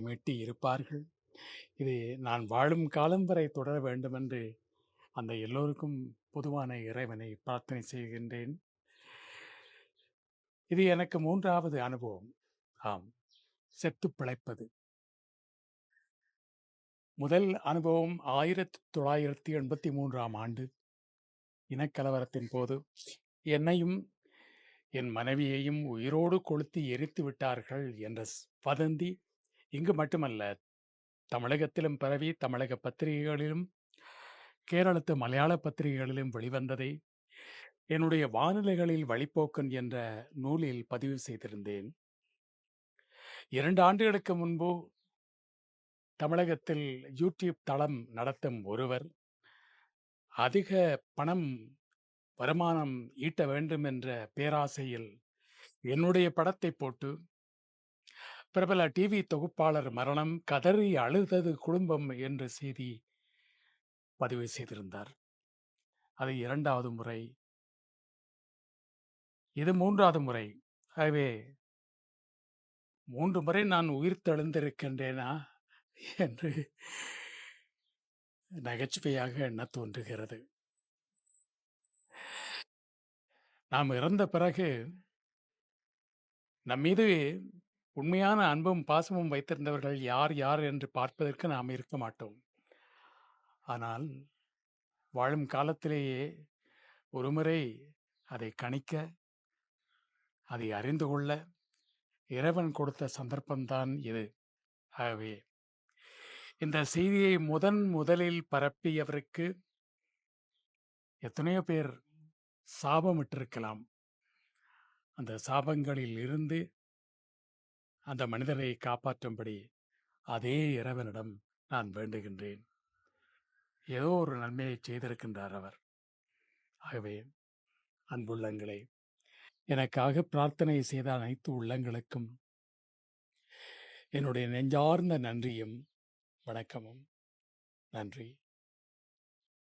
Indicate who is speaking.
Speaker 1: மீட்டி இருப்பார்கள். இது நான் வாழும் காலம் வரை தொடர வேண்டுமென்று அந்த எல்லோருக்கும் பொதுவான இறைவனை பிரார்த்தனை செய்கின்றேன். இது எனக்கு மூன்றாவது அனுபவம். ஆம். செத்து பிழைப்பது. முதல் அனுபவம் 1983ஆம் ஆண்டு. இனக்கலவரத்தின் போது என்னையும், என் மனைவியையும் உயிரோடு கொளுத்தி எரித்து விட்டார்கள் என்ற ஸ் வதந்தி இங்கு மட்டுமல்ல, தமிழகத்திலும் பரவி தமிழக பத்திரிகைகளிலும், கேரளத்து மலையாள பத்திரிகைகளிலும் வெளிவந்ததை என்னுடைய வானிலைகளில் வழிப்போக்கன் என்ற நூலில் பதிவு செய்திருந்தேன். 2 ஆண்டுகளுக்கு முன்பு தமிழகத்தில் யூடியூப் தளம் நடத்தும் ஒருவர், அதிக பணம் வருமானம் ஈட்ட வேண்டும் என்ற பேராசையில் என்னுடைய படத்தை போட்டு, பிரபல டிவி தொகுப்பாளர் மரணம், கதறி அழுதது குடும்பம் என்ற செய்தி பதிவு செய்திருந்தார். அது இரண்டாவது முறை. இது மூன்றாவது முறை. ஆகவே மூன்று முறை நான் உயிர் தெழுந்திருக்கின்றேனா என்று நகைச்சுவையாக என்ன தோன்றுகிறது. நாம் இறந்த பிறகு நம்மீது உண்மையான அன்பும், பாசமும் வைத்திருந்தவர்கள் யார், யார் என்று பார்ப்பதற்கு நாம் இருக்க மாட்டோம். ஆனால், வாழும் காலத்திலேயே ஒருமுறை அதை கணிக்க, அதை அறிந்து கொள்ள இறைவன் கொடுத்த சந்தர்ப்பம்தான் இது. ஆகவே, இந்த செய்தியை முதன் முதலில் பரப்பியவருக்கு எத்தனையோ பேர் சாபமிட்டிருக்கலாம். அந்த சாபங்களில் இருந்து அந்த மனிதரை காப்பாற்றும்படி அதே இறைவனிடம் நான் வேண்டுகின்றேன். ஏதோ ஒரு நன்மையை செய்திருக்கின்றார் அவர். ஆகவே, அன்புள்ளங்களே, எனக்காக பிரார்த்தனை செய்த அனைத்து உள்ளங்களுக்கும் என்னுடைய நெஞ்சார்ந்த நன்றியும், வணக்கமும். நன்றி.